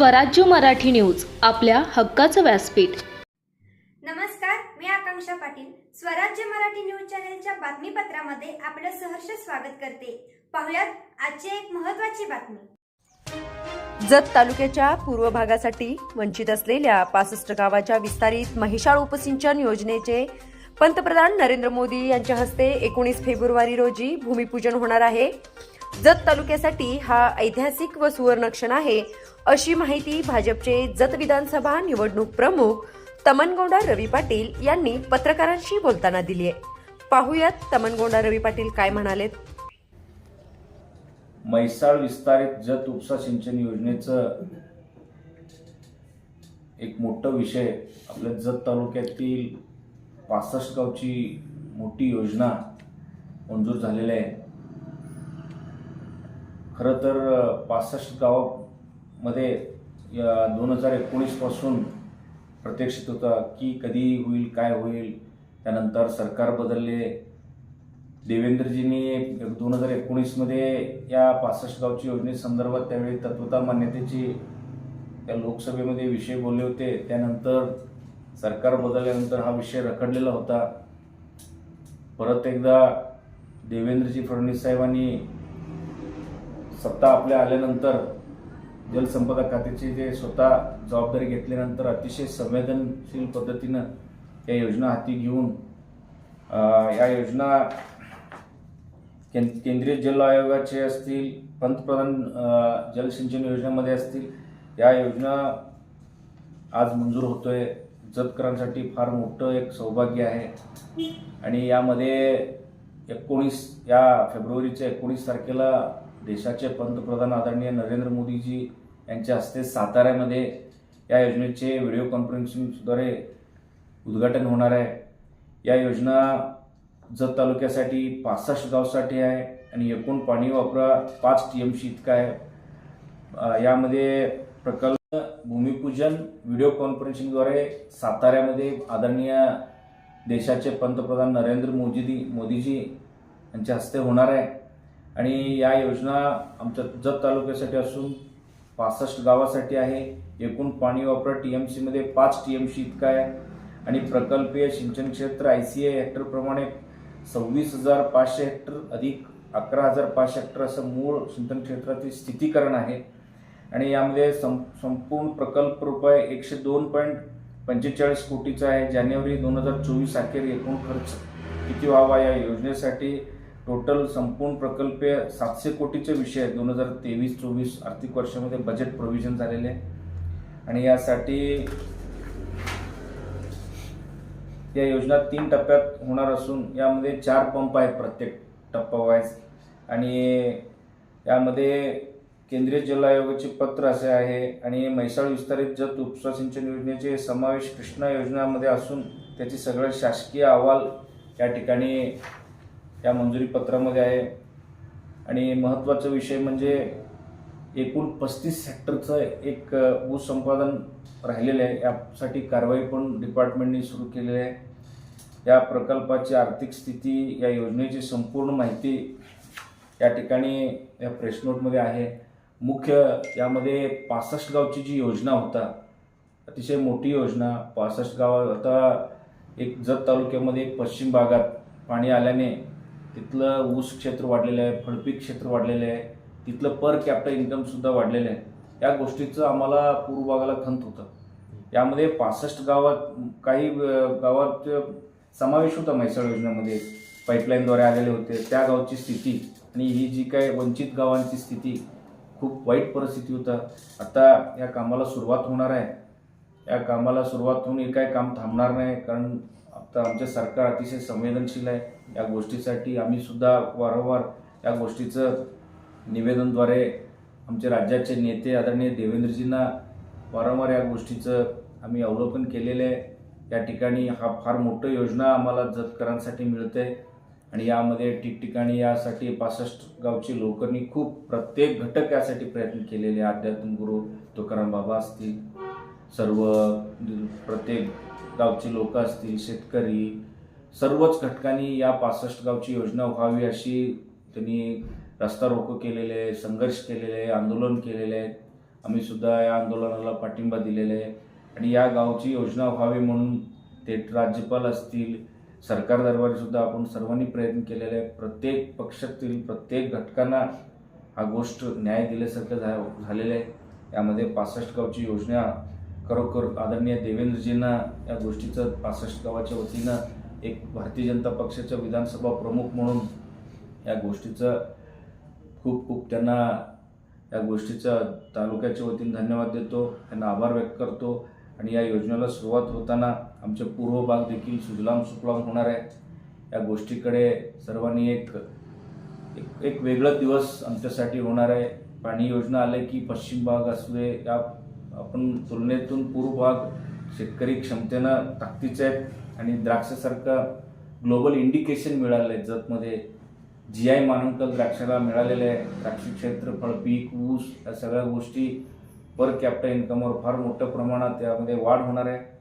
स्वराज्य मराठी न्यूज आपल्या हक्काचं व्यासपीठ. नमस्कार मी आकांक्षा पाटील. स्वराज्य मराठी न्यूज चॅनलच्या बातमीपत्रामध्ये आपलं सहर्ष स्वागत करते. पाहुयात आजची एक महत्त्वाची बातमी. जत तालुक्याच्या पूर्व भागासाठी वंचित असलेल्या पासष्ट गावाच्या विस्तारित महिषाळ उपसिंचन योजनेचे पंतप्रधान नरेंद्र मोदी यांच्या हस्ते एकोणीस फेब्रुवारी रोजी भूमिपूजन होणार आहे. जत तालुक्यासाठी हा ऐतिहासिक व सुवर्ण क्षण आहे. अशी माहिती भाजपचे जत विधानसभा निवडणूक प्रमुख तमनगौडा रवी पाटील यांनी पत्रकारांशी बोलताना दिली आहे. पाहुयात तमनगौडा रवी पाटील काय म्हणालेत. म्हैसाळ विस्तारित जत उपसा सिंचन योजनेचं एक मोठं विषय आपल्या जत तालुक्यातील पासष्ट गावची मोठी योजना मंजूर झालेली आहे. खरं तर पासष्ट गाव या दोन हजार एकोणीसपासून प्रत्यक्षित होता की कधी होईल काय होईल. त्यानंतर सरकार बदलले. देवेंद्रजींनी दोन हजार एकोणीसमध्ये या पासष्ट गावची योजनेसंदर्भात त्यावेळी तत्वता मान्यतेची त्या लोकसभेमध्ये विषय बोलले होते. त्यानंतर सरकार बदलल्यानंतर हा विषय रखडलेला होता. परत एकदा देवेंद्रजी फडणवीस साहेबांनी सत्ता आपल्या आल्यानंतर जलसंपदा खात्याची जे स्वतः जबाबदारी घेतल्यानंतर अतिशय संवेदनशील पद्धतीनं या योजना हाती घेऊन या योजना कें केंद्रीय जल आयोगाचे असतील पंतप्रधान जलसिंचन योजनेमध्ये असतील या योजना आज मंजूर होतोय. जतकरांसाठी फार मोठं एक सौभाग्य आहे. आणि यामध्ये एकोणीस या फेब्रुवारीच्या एकोणीस तारखेला देशाचे पंतप्रधान आदरणीय नरेंद्र मोदीजी यांच्या हस्ते साताऱ्यामध्ये या योजनेचे व्हिडिओ कॉन्फरन्सिंगद्वारे उद्घाटन होणार आहे. या योजना जत तालुक्यासाठी पासष्ट गावसाठी आहे आणि एकूण पाणी वापरा पाच टी एम सी इतका आहे. यामध्ये प्रकल्प भूमिपूजन व्हिडिओ कॉन्फरन्सिंगद्वारे साताऱ्यामध्ये आदरणीय देशाचे पंतप्रधान नरेंद्र मोदीजी मोदीजी यांच्या हस्ते होणार आहे. आणि या योजना आमच्या जत तालुक्यासाठी असून पासष्ट गावासाठी आहे. एकूण पाणी वापरा टी एम सीमध्ये पाच टी एम सी इतका आहे. आणि प्रकल्पीय सिंचन क्षेत्र आय सी ए हेक्टरप्रमाणे सव्वीस हजार पाचशे हेक्टर अधिक अकरा हजार पाचशे हेक्टर असं मूळ सिंचन क्षेत्रातील स्थितीकरण आहे. आणि यामध्ये सं संपूर्ण प्रकल्प रुपये एकशे दोन पॉईंट पंचेचाळीस कोटीचा आहे. जानेवारी दोन हजार चोवीस अखेर एकूण खर्च किती व्हावा या योजनेसाठी टोटल संपूर्ण प्रकल्प सातशे कोटीचे विषय आहेत. दोन हजार तेवीस चोवीस आर्थिक वर्षामध्ये बजेट प्रोव्हिजन झालेले आहे. आणि यासाठी या योजना तीन टप्प्यात होणार असून यामध्ये चार पंप आहेत प्रत्येक टप्पा वाईज आणि यामध्ये केंद्रीय जल आयोगाचे पत्र असे आहे आणि म्हैसाळ विस्तारित जत उपसा सिंचन योजनेचे समावेश कृष्णा योजनामध्ये असून त्याचे सगळे शासकीय अहवाल या ठिकाणी या मंजुरी पत्रामध्ये आहे. आणि महत्त्वाचा विषय म्हणजे एकूण पस्तीस हेक्टरचं एक ऊस संपादन राहिलेलं आहे. यासाठी कारवाई पण डिपार्टमेंटने सुरू केलेली आहे. या प्रकल्पाची आर्थिक स्थिती या योजनेची संपूर्ण माहिती या ठिकाणी या प्रेस नोटमध्ये आहे. मुख्य यामध्ये पासष्ट गावची जी योजना होता अतिशय मोठी योजना. पासष्ट गाव आता एक जत तालुक्यामध्ये पश्चिम भागात पाणी आल्याने तिथलं ऊस क्षेत्र वाढलेलं आहे फळपीक क्षेत्र वाढलेलं आहे तिथलं पर कॅपिटल इन्कमसुद्धा वाढलेलं आहे. या गोष्टीचं आम्हाला पूर्व भागाला खंत होतं. यामध्ये पासष्ट गावात काही गावात समावेश होता म्हैसाळ योजनेमध्ये. पाईपलाईनद्वारे आलेले होते. त्या गावची स्थिती आणि ही जी काय वंचित गावांची स्थिती खूप वाईट परिस्थिती होता. आता या कामाला सुरुवात होणार आहे. या कामाला सुरुवात होऊन हे काय काम थांबणार नाही कारण आता आमचे सरकार अतिशय संवेदनशील आहे या गोष्टीसाठी आम्ही सुद्धा वारंवार या गोष्टीचं निवेदनद्वारे आमचे राज्याचे नेते आदरणीय देवेंद्रजींना वारंवार या गोष्टीचं आम्ही अवलोकन केलेलं आहे या ठिकाणी हा फार मोठं योजना आम्हाला जतकरांसाठी मिळते आणि यामध्ये ठिकठिकाणी यासाठी पासष्ट गावची लोकांनी खूप प्रत्येक घटक यासाठी प्रयत्न केलेले आहे. अध्यात्म गुरु तुकाराम बाबा असतील सर्व प्रत्येक गावची लोक असतील शेतकरी सर्वच घटकांनी या पासष्ट गावची योजना व्हावी अशी त्यांनी रस्ता रोको केलेले आहे संघर्ष केलेले आहे आंदोलन केलेले आहे आम्ही सुद्धा या आंदोलनाला पाठिंबा दिलेला आहे. आणि या गावची योजना व्हावी म्हणून ते राज्यपाल असतील सरकार दरबारी सुद्धा आपण सर्वांनी प्रयत्न केलेले आहे प्रत्येक पक्षातील प्रत्येक घटकांना हा गोष्ट न्याय दिल्यासारखं झा झालेलं आहे. यामध्ये पासष्ट गावची योजना खरोखर आदरणीय देवेंद्रजींना या गोष्टीचं पासष्ट गावाच्या वतीनं एक भारतीय जनता पक्षाच्या विधानसभा प्रमुख म्हणून या गोष्टीचं खूप खूप त्यांना या गोष्टीचा तालुक्याच्या वतीने धन्यवाद देतो त्यांना आभार व्यक्त करतो आणि या योजनेला सुरुवात होताना आमचे पूर्व भाग देखील सुजलाम सुफलाम होणार आहे. या गोष्टीकडे सर्वांनी एक एक एक वेगळा दिवस आमच्यासाठी होणार आहे. पाणी योजना आले की पश्चिम भाग असू दे या आपण तुलनेतून पूर्व भाग शेतकरी क्षमतेनं ताकदीचे आहेत आणि द्राक्षासारखं ग्लोबल इंडिकेशन मिळालं आहे जतमध्ये जी आय मानांकन द्राक्षाला मिळालेले आहे. द्राक्ष क्षेत्रफळ पीक ऊस या सगळ्या गोष्टी पर कॅपिटल इन्कमवर फार मोठ्या प्रमाणात त्यामध्ये वाढ होणार आहे.